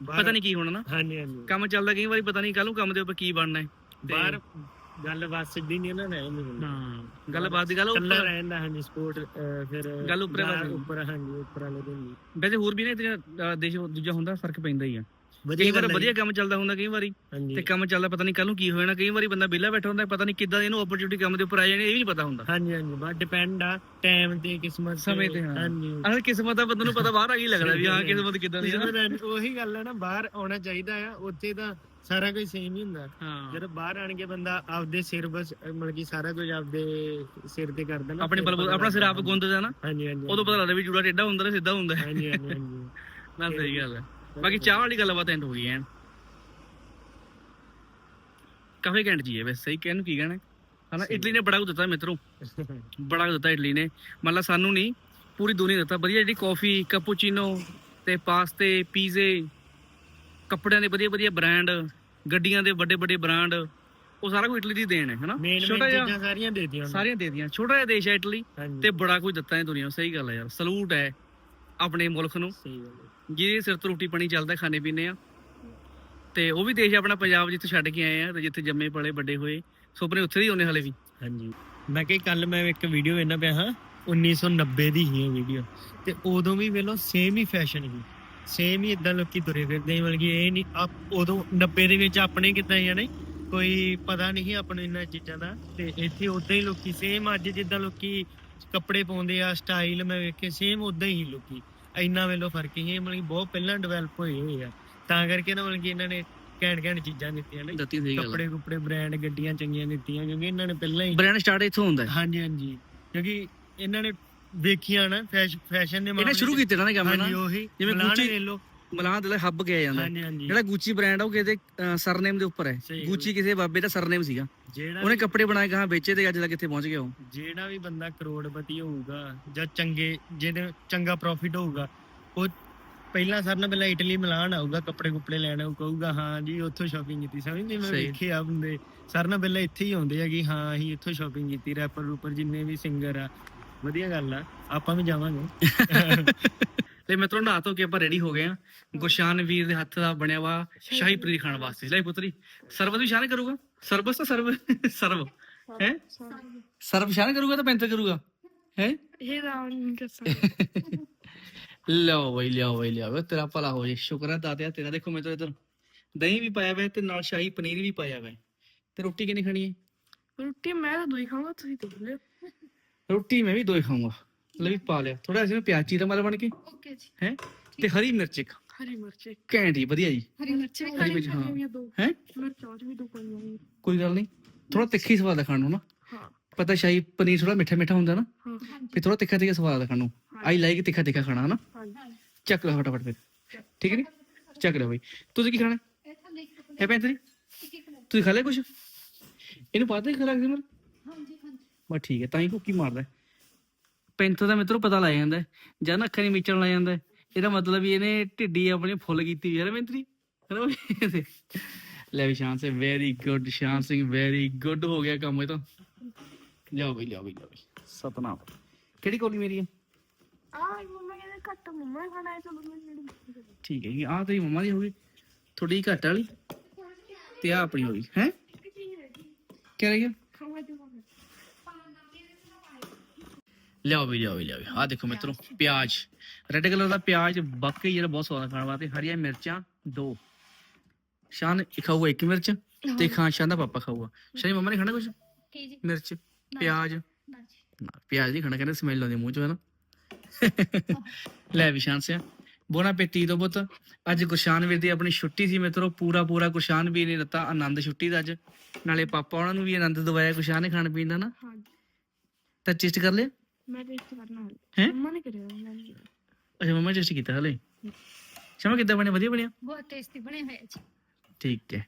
ਪਤਾ ਨਹੀਂ ਕੀ ਹੋਣਾ ਨਾ। ਹਾਂਜੀ ਹਾਂਜੀ। ਕੰਮ ਚੱਲਦਾ ਕਈ ਵਾਰੀ ਪਤਾ ਨਹੀਂ ਕੱਲ ਨੂੰ ਕੰਮ ਦੇ ਉੱਪਰ ਕੀ ਬਣਨਾ ਹੈ। ਬਾਹਰ ਗੱਲ ਬਾਤ ਸਿੱਧੀ ਨਹੀਂ ਨਾ ਰਹਿ ਨਹੀਂ ਹਾਂ ਗੱਲਬਾਤ ਦੀ ਗੱਲ ਉੱਪਰ ਰਹਿੰਦਾ ਹਾਂਜੀ ਸਪੋਰਟ ਫਿਰ ਗੱਲ ਉੱਪਰੇ। ਉੱਪਰ ਹਾਂਜੀ ਉੱਪਰ ਵਾਲੇ ਦੇ ਵੈਸੇ ਹੋਰ ਵੀ ਨੇ ਦੇਸ਼ ਦੂਜਾ ਹੁੰਦਾ ਫ਼ਰਕ ਪੈਂਦਾ ਹੀ ਆ। ਕਈ ਵਧੀਆ ਵਾਰ ਵਧੀਆ। ਕੰਮ ਚੱਲਦਾ ਹੁੰਦਾ ਕਈ ਵਾਰੀ ਤੇ ਕੰਮ ਚੱਲਦਾ ਪਤਾ ਨਹੀਂ ਕੱਲ ਨੂੰ ਕੀ ਹੋ ਜਾਣਾ ਕਈ ਵਾਰੀ ਬੰਦਾ ਵਿਹਲਾ ਬੈਠਾ ਹੁੰਦਾ ਪਤਾ ਨਹੀਂ ਕਿੱਦਾਂ ਇਹਨੂੰ ਓਪਰਚੁਨਿਟੀ ਕੰਮ ਦੇ ਉੱਪਰ ਆ ਜਾਣੀ ਇਹ ਵੀ ਨਹੀਂ ਪਤਾ ਹੁੰਦਾ ਹਾਂਜੀ ਹਾਂਜੀ ਬਸ ਡਿਪੈਂਡ ਆ ਟਾਈਮ ਤੇ ਕਿਸਮਤ ਸਮੇਂ ਤੇ। ਹਾਂਜੀ ਅਸਲ ਕਿਸਮਤ ਦਾ ਬੰਦੇ ਨੂੰ ਪਤਾ ਬਾਹਰ ਆ ਕੇ ਲੱਗਦਾ ਵੀ ਹਾਂ ਕਿਸਮਤ ਕਿੱਦਾਂ ਦੀ ਆ ਨਾ। ਉਹੀ ਗੱਲ ਹੈ ਨਾ ਬਾਹਰ ਆਉਣਾ ਚਾਹੀਦਾ ਆ ਉੱਥੇ ਤਾਂ ਸਾਰਾ ਕੁਝ ਸੇਮ ਹੀ ਹੁੰਦਾ ਜਦੋਂ ਬਾਹਰ ਆਣ ਕੇ ਬੰਦਾ ਆਪਦੇ ਸਿਰ ਬਸ ਮਤਲਬ ਕਿ ਸਾਰਾ ਕੁਝ ਆਪਦੇ ਸਿਰ ਤੇ ਕਰਦਾ ਨਾ ਆਪਣੇ ਆਪਣਾ ਸਿਰ ਆਪ। ਗੁੰਦਦਾ ਨਾ ਹਾਂਜੀ ਹਾਂਜੀ ਉਦੋਂ ਪਤਾ ਲੱਗਦਾ ਵੀ ਜੂੜਾ ਟੇਡਾ ਹੁੰਦਾ ਤੇ ਸਿੱਧਾ ਹੁੰਦਾ। ਹਾਂਜੀ ਹਾਂਜੀ ਹਾਂਜੀ ਨਾ ਸਹੀ ਗੱਲ ਹੈ ਬਾਕੀ ਚਾਹ ਵਾਲੀ ਗੱਲਬਾਤ ਐਂਡ ਹੋ ਗਈ ਐਨ। ਕਾਫੀ ਘੈਂਟ ਜੀ ਹੈ ਵੈਸੇ ਸਹੀ ਕਹਿਣ ਨੂੰ ਕੀ ਕਹਿਣਾ? ਹਨਾ ਇਟਲੀ ਨੇ ਬੜਾ ਕੁਝ ਦਿੱਤਾ ਮਿੱਤਰੋ। ਬੜਾ ਕੁਝ ਦਿੱਤਾ ਇਟਲੀ ਨੇ। ਮੰਨ ਲਾ ਸਾਨੂੰ ਨਹੀਂ ਪੂਰੀ ਦੁਨੀਆ ਦਿੱਤਾ। ਵਧੀਆ ਜਿਹੜੀ ਕਾਫੀ ਕੈਪੂਚੀਨੋ ਤੇ ਪਾਸਤੇ ਪੀਜ਼ੇ ਕੱਪੜਿਆਂ ਦੇ ਵਧੀਆ ਵਧੀਆ ਬ੍ਰਾਂਡ ਗੱਡੀਆਂ ਦੇ ਵੱਡੇ ਵੱਡੇ ਬ੍ਰਾਂਡ ਉਹ ਸਾਰਾ ਕੁਝ ਇਟਲੀ ਦੀ ਦੇਣ ਹੈ ਹਨਾ। ਛੋਟਾ ਜਿਹਾ ਸਾਰੀਆਂ ਦੇ ਦਿੱਤੀਆਂ। ਸਾਰੀਆਂ ਦੇ ਦੀਆਂ ਛੋਟਾ ਜਿਹਾ ਦੇਸ਼ ਹੈ ਇਟਲੀ ਤੇ ਬੜਾ ਕੁਝ ਦਿੱਤਾ ਹੈ ਦੁਨੀਆ ਸਹੀ ਗੱਲ ਹੈ ਯਾਰ। ਸਲੂਟ ਹੈ। ਆਪਣੇ ਮੁਲਕ ਨੂੰ। ਸਹੀ ਗੱਲ ਹੈ। ਜਿਹਦੇ ਸਿਰ ਤੋਂ ਰੋਟੀ ਪਾਣੀ ਚੱਲਦਾ ਖਾਣੇ ਪੀਣੇ ਆ। ਤੇ ਉਹ ਵੀ ਦੇਸ਼ ਆਪਣਾ ਪੰਜਾਬ ਜਿੱਥੇ ਛੱਡ ਕੇ ਆਏ ਆ ਤੇ ਜਿੱਥੇ ਜੰਮੇ ਪਲੇ ਵੱਡੇ ਹੋਏ ਸੁਪਨੇ ਉੱਥੇ ਹੀ ਉਹਨੇ ਹਲੇ ਵੀ। ਹਾਂਜੀ। ਮੈਂ ਕਿ ਕੱਲ ਮੈਂ ਇੱਕ ਵੀਡੀਓ ਵੇਖਣਾ ਪਿਆ ਹਾਂ 1990 ਦੀ ਹੀ ਵੀਡੀਓ। ਤੇ ਉਦੋਂ ਵੀ ਵੇਲੋ ਸੇਮ ਹੀ ਫੈਸ਼ਨ ਸੀ। ਸੇਮ ਹੀ ਇਦਾਂ ਲੋਕੀ ਤੁਰੇ ਫਿਰਦੇ ਸੀ ਮਤਲਬ ਕਿ ਇਹ ਨਹੀਂ ਆਪ ਉਦੋਂ 90 ਦੇ ਵਿੱਚ ਆਪਣੇ ਕਿਦਾਂ ਹੀ ਆ ਨੇ ਕੋਈ ਪਤਾ ਨਹੀਂ ਸੀ ਆਪਾਂ ਨੂੰ ਇਹਨਾਂ ਚੀਜ਼ਾਂ ਦਾ। ਤੇ ਇੱਥੇ ਉਦਾਂ ਹੀ ਲੋਕੀ ਸੇਮ ਅੱਜ ਜਿੱਦਾਂ ਲੋਕੀ ਕੱਪੜੇ ਪਾਉਂਦੇ ਆ ਸਟਾਈਲ ਮੈਂ ਵੇਖੇ ਸੇਮ ਉਦਾਂ ਹੀ ਲੋਕੀ। ਇੰਨਾ ਵੇਲੋ ਫ਼ਰਕ ਹੀ ਹੈ ਮਤਲਬ ਬਹੁਤ ਪਹਿਲਾਂ ਡਿਵੈਲਪ ਹੋਏ ਹੋਏ ਆ। ਤਾਂ ਕਰਕੇ ਨਾ ਮਤਲਬ ਕਿ ਇਹਨਾਂ ਨੇ ਘੈਂਟ ਘੈਂਟ ਚੀਜ਼ਾਂ ਦਿੱਤੀਆਂ ਨੇ। ਦਿੱਤੀ ਸਹੀ ਗੱਲ ਕੱਪੜੇ ਕੁਪੜੇ ਬ੍ਰਾਂਡ ਗੱਡੀਆਂ ਚੰਗੀਆਂ ਦਿੱਤੀਆਂ ਕਿਉਂਕਿ ਇਹਨਾਂ ਨੇ ਪਹਿਲਾਂ ਹੀ ਬ੍ਰਾਂਡ ਸਟਾਰਟ ਇੱਥੋਂ ਹੁੰਦਾ ਹੈ। ਹਾਂਜੀ ਹਾਂਜੀ। ਕਿਉਂਕਿ ਇਹਨਾਂ ਨੇ ਵੇਖਿਆ ਨਾ ਫੈਸ਼ਨ ਦੇ ਇਹਨੇ ਸ਼ੁਰੂ ਕੀਤੇ ਨਾ ਕੰਮ ਹਾਂਜੀ ਨਾ ਉਹੀ। ਜਿਵੇਂ Gucci- ਵੇਖ ਲਓ। ਮਲਾਹ ਦੇ ਹੱਬ ਕਿਹਾ ਜਾਂਦਾ। ਹੈ। ਹਾਂਜੀ ਹਾਂਜੀ। ਜਿਹੜਾ ਗੂਚੀ ਬ੍ਰਾਂਡ ਆ ਉਹ ਕਿਸੇ ਸਰਨੇਮ ਦੇ ਉੱਪਰ ਹੈ। ਸਹੀ ਗੂਚੀ ਕਿਸੇ ਬਾਬੇ ਦਾ ਸਰਨੇਮ ਸੀਗਾ। ਜਿਹੜਾ ਉਹਨੇ ਕੱਪੜੇ ਬਣਾਏ ਕਹਾ ਵੇਚੇ ਤੇ ਅੱਜ ਤੱਕ ਕਿੱਥੇ ਪਹੁੰਚ ਗਿਆ ਉਹ। ਜਿਹੜਾ ਵੀ ਬੰਦਾ ਕਰੋੜਪਤੀ ਹੋਊਗਾ ਜਾਂ ਚੰਗੇ ਜਿਹਦੇ ਚੰਗਾ ਪ੍ਰੋਫਿਟ ਹੋਊਗਾ ਉਹ ਪਹਿਲਾਂ ਸਰ ਨਾਲ ਪਹਿਲਾਂ ਇਟਲੀ ਮਿਲਾਨ ਆਊਗਾ ਕੱਪੜੇ ਕੁਪੜੇ ਲੈਣ ਉਹ ਕਹੂਗਾ ਹਾਂ ਜੀ ਉੱਥੋਂ ਸ਼ਾਪਿੰਗ ਕੀਤੀ। ਸਮਝਦੇ ਮੈਂ ਸਹੀ। ਵੇਖੇ ਆ ਬੰਦੇ ਸਰ ਨਾਲ ਪਹਿਲਾਂ ਇੱਥੇ ਹੀ ਆਉਂਦੇ ਆ ਕਿ ਹਾਂ ਅਸੀਂ ਇੱਥੋਂ ਸ਼ਾਪਿੰਗ ਕੀਤੀ। ਰੈਪਰ ਰੂਪਰ ਜਿੰਨੇ ਵੀ ਸਿੰਗਰ ਆ। ਵਧੀਆ ਗੱਲ ਆ। ਆਪਾਂ ਵੀ ਜਾਵਾਂਗੇ। ਤੇ ਮਿੱਤਰੋ ਨਹਾ ਧੋ ਕੇ ਆਪਾਂ ਰੈਡੀ ਹੋ ਗਏ ਆ ਗੁਸ਼ਾਨ ਵੀਰ ਦੇ ਹੱਥ ਦਾ ਬਣਿਆ ਵਾ ਸ਼ਾਹੀ ਪਨੀਰ ਖਾਣ ਵਾਸਤੇ। ਲੈ ਪੁੱਤਰੀ ਸਰਬਤ ਵੀ ਸ਼ਾਨ ਕਰੂਗਾ? ਸਰਬਤ ਤਾਂ ਸਰਬ ਸਰਬ। ਹੈ? ਸਰਬ ਸ਼ਾਨ ਕਰੂਗਾ ਤਾਂ ਪੈਂਤਰ ਕਰੂਗਾ? ਹੈ? ਇਹ ਰਾਉਣ ਨਹੀਂ ਕਰ ਸਕਦਾ। ਲਓ ਬਈ ਲਿਆਓ ਬਈ ਲਿਆਓ ਤੇਰਾ ਭਲਾ ਹੋ ਜੇ। ਸ਼ੁਕਰ ਹੈ ਦਾਤਿਆ ਤੇਰਾ। ਦੇਖੋ ਮੈਂ ਤਾਂ ਇਧਰ ਦਹੀਂ ਵੀ ਪਾਇਆ ਹੋਇਆ ਤੇ ਨਾਲ ਸ਼ਾਹੀ ਪਨੀਰ ਵੀ ਪਾਇਆ ਹੋਇਆ ਤੇ ਰੋਟੀ ਕਿੰਨੀ ਖਾਣੀ ਹੈ? ਰੋਟੀ ਮੈਂ ਤਾਂ ਦੋਈ ਖਾਵਾਂਗਾ ਤੁਸੀਂ ਦੇਖ ਲਿਓ। ਰੋਟੀ ਮੈਂ ਵੀ ਦੋ ਹੀ ਖਾਊਂਗਾ। ਲੈ ਵੀ ਪਾ ਲਿਆ। ਥੋੜਾ ਜਿਹਾ ਪਿਆਜ਼ ਚੀਰਾ ਮਾਰ ਬਣ ਕੇ। ਓਕੇ ਜੀ। ਹੈ? ਤੇ ਹਰੀ ਮਿਰਚ ਇੱਕ। ਹਰੀ ਮਿਰਚ ਇੱਕ। ਘੈਂਟ ਹੀ ਵਧੀਆ ਜੀ। ਹਰੀ ਮਿਰਚ ਵੀ ਖਾਣੀ ਮਿਰਚ, ਹਾਂ। ਚਾਹੀਦੀ ਦੋ। ਹੈ? ਮੈਂ ਚਾਹ ਵੀ ਦੋ ਪਾਈਆਂ ਕੋਈ ਗੱਲ ਨਹੀਂ। ਥੋੜਾ ਤਿੱਖੀ ਸਵਾਦ ਆ ਖਾਣ ਨੂੰ ਨਾ। ਹਾਂ। ਪਤਾ ਸ਼ਾਹੀ ਪਨੀਰ ਥੋੜਾ ਮਿੱਠਾ ਮਿੱਠਾ ਹੁੰਦਾ ਨਾ। ਹਾਂ। ਫਿਰ ਥੋੜਾ ਤਿੱਖਾ ਤਿੱਖਾ ਸਵਾਦ ਆ ਖਾਣ ਨੂੰ। ਆਈ ਲਾਈਕ ਤਿੱਖਾ ਤਿੱਖਾ ਖਾਣਾ ਹਨਾ? ਹਾਂਜੀ। ਚੱਕ ਲੈ ਫਟਾਫਟ ਫਿਰ। ਠੀਕ ਨਹੀਂ ਚੱਕ ਲਿਓ ਬਈ। ਤੁਸੀਂ ਕੀ ਖਾਣਾ? ਇਹ ਪੈਂਤਰੀ ਤੁਸੀਂ ਖਾ ਲਿਆ ਕੁਛ? ਇਹਨੂੰ ਪਤਾ ਹੀ ਖਰਾਕ ਸਿਮਰ ਹਾਂਜੀ ਹਾਂਜੀ। ਬਸ ਠੀਕ ਹੈ ਤਾਂ ਹੀ ਕੁੱਕੀ ਮਾਰਦਾ। ਹੈ। ਪੈਂਥਰ ਦਾ ਮਿੱਤਰੋ ਪਤਾ ਲੱਗ ਜਾਂਦਾ। ਜਦ ਨਾ ਅੱਖਾਂ ਨਹੀਂ ਮੀਚਣ ਲੱਗ ਜਾਂਦਾ ਇਹਦਾ ਮਤਲਬ ਵੀ ਇਹਨੇ ਢਿੱਡੀ ਆਪਣੀ ਫੁੱਲ ਕੀਤੀ ਹੈਨਾ ਬਈ? ਲੈ ਵੀ ਸ਼ਾਨ ਸੇ very good Shaan Singh very good ਹੋ ਗਿਆ ਕੰਮ ਇਹ ਤਾਂ। ਲਿਆਓ ਬਈ ਲਿਆਓ ਬਈ ਲਿਆਓ ਸਤਨਾਮ। ਕਿਹੜੀ ਕੋਲੀ ਮੇਰੀ ਹੈ? ਆ ਮੰਮਾ ਕਹਿੰਦੇ ਘੱਟ ਮੰਮਾ ਖਾਣਾ ਹੈ ਚਲੋ ਮੈਂ ਜਿਹੜੀ ਠੀਕ ਹੈ ਜੀ ਆਹ ਤੇਰੀ ਮੰਮਾ ਦੀ ਹੋ ਗਈ। ਥੋੜੀ ਘੱਟ ਵਾਲੀ? ਤੇ ਆ ਆਪਣੀ ਹੋ ਗਈ ਹੈ? ਕੀ ਰਹੀ ਹੈ ਖਾਵਾ ਦੇ ਲਿਆਓ ਵੀ ਲਿਆਓ ਵੀ ਲਿਆਓ ਆ ਦੇਖੋ ਮਿੱਤਰੋ ਪਿਆਜ਼। ਰੈੱਡ ਕਲਰ ਦਾ ਪਿਆਜ਼ ਬਾਕੀ ਜਿਹੜਾ ਬਹੁਤ ਸਵਾਦ ਖਾਣ ਵਾਸਤੇ ਹਰੀਆਂ ਮਿਰਚਾਂ ਦੋ। ਸ਼ਾਨ ਖਾਊਗਾ ਇੱਕ ਮਿਰਚ ਤੇ ਖਾਨ ਸ਼ਾਨ ਦਾ ਪਾਪਾ ਖਾਊਗਾ। ਸ਼ਾਨੀ ਮੰਮਾ ਨੇ ਖਾਣਾ ਕੁਝ ਜੀ? ਮਿਰਚ ਪਿਆਜ਼। ਪਿਆਜ਼ ਨਹੀਂ ਖਾਣਾ ਕਹਿੰਦੇ ਸਮੈਲ ਆਉਂਦੀ ਮੂੰਹ ਚੋਂ ਹੈ ਨਾ? ਲੈ ਵੀ ਸ਼ਾਨ ਸਿਆ। ਬੋਨਾ ਪੇਟੀ ਦੋ ਪੁੱਤ। ਅੱਜ ਗੁਰਸ਼ਾਨ ਵੀਰ ਦੀ ਆਪਣੀ ਛੁੱਟੀ ਸੀ ਮਿੱਤਰੋ ਪੂਰਾ ਪੂਰਾ ਗੁਰਸ਼ਾਨ ਵੀਰ ਨੇ ਦਿੱਤਾ ਆਨੰਦ ਛੁੱਟੀ ਦਾ ਅੱਜ। ਨਾਲੇ ਪਾਪਾ ਉਹਨਾਂ ਨੂੰ ਵੀ ਆਨੰਦ ਦਵਾਇਆ ਗੁਰਸ਼ਾਨ ਨੇ ਖਾਣ ਪੀਣ ਦਾ ਨਾ? ਤਾਂ ਚਿਸਟ ਕਰ ਲਿਆ? ਮੈਂ ਟੇਸਟ ਕਰਨਾ ਹੈਂ? ਮੰਮਾ ਨੇ ਕਰਿਆ ਮੈਂ ਨਹੀਂ ਅੱਛਾ ਮੰਮਾ ਟੈਸਟ ਕੀਤਾ ਹਲੇ? ਸ਼ਮਾ ਕਿੱਦਾਂ ਬਣਿਆ ਵਧੀਆ ਬਣਿਆ? ਬਹੁਤ ਟੇਸਟੀ ਬਣੇ ਹੋਏ ਜੀ। ਠੀਕ ਹੈ।